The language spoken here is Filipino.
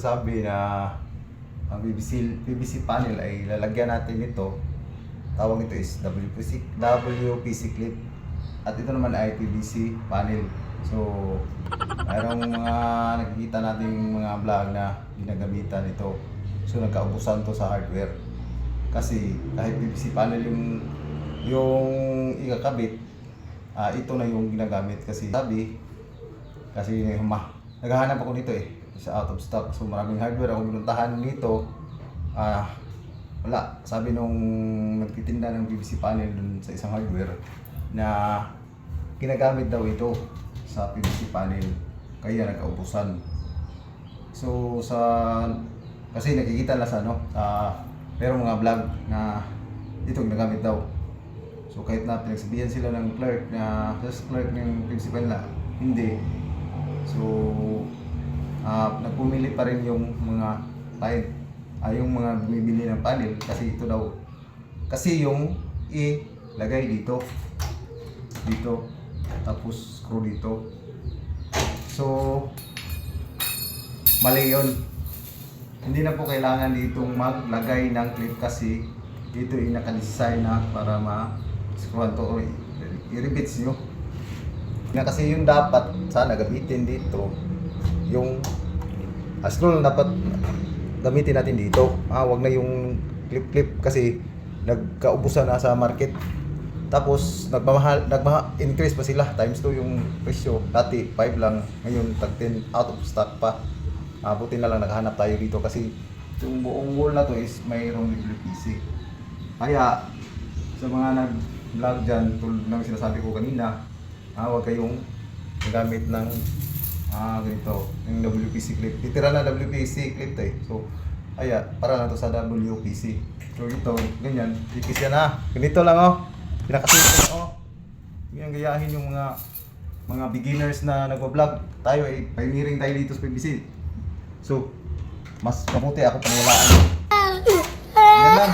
Sabi na ang PVC, PVC panel ay lalagyan natin nito. Tawag nito is WPC, WPC clip. At ito naman ay PVC panel. So, mayroong mga nakikita nating mga vlog na ginagamitan ito. So, nagkaubusan to sa hardware. Kasi kahit PVC panel yung yung ikakabit, ah, ito na yung ginagamit kasi sabi kasi ma naghahanap ako nito eh. Sa out of stock. So maraming hardware. Ako binuntahan nito. Ah wala. Sabi nung nagtitinda ng PVC panel dun sa isang hardware na ginagamit daw ito sa PVC panel. Kaya nagkaubusan. So sa kasi nakikita na sa ano sa merong mga vlog na ito ginagamit daw. So kahit na pinagsabihan sila ng clerk na just clerk ng principal na hindi. So ah nagpumili pa rin yung mga client ay yung mga bumibili ng panel kasi ito daw. Kasi yung ilagay dito. Dito. Tapos screw dito. So mali yun. Hindi na po kailangan ditong maglagay ng clip kasi dito yung nakadesign na para ma screwan to or i-repeats nyo na kasi yung dapat sana gamitin dito yung ah, na dapat gamitin natin dito. Ah, wag na yung clip clip kasi nagkaubusan na sa market. Tapos nagmamahal nagma increase pa sila times 2 yung presyo. Dati 5 lang ngayon tag 10 out of stock pa. Ah, buti na lang nakahanap tayo dito kasi yung buong wall na to is mayroong WPC kaya sa mga nag-vlog dyan, tulad ng sinasabi ko kanina, ah, huwag kayong gamit ng ah, ganito, yung WPC clip. Literal na WPC clip to eh. So, kaya, para lang to sa WPC. So, ito, ganyan, ipis yan ah. Ganito lang oh. Pinakasimple oh. Ganyan gayahin yung mga mga beginners na nagwa-vlog. Tayo ay pioneering tayo dito sa PBC. So, mas mabuti ako paniwalaan. Yan lang.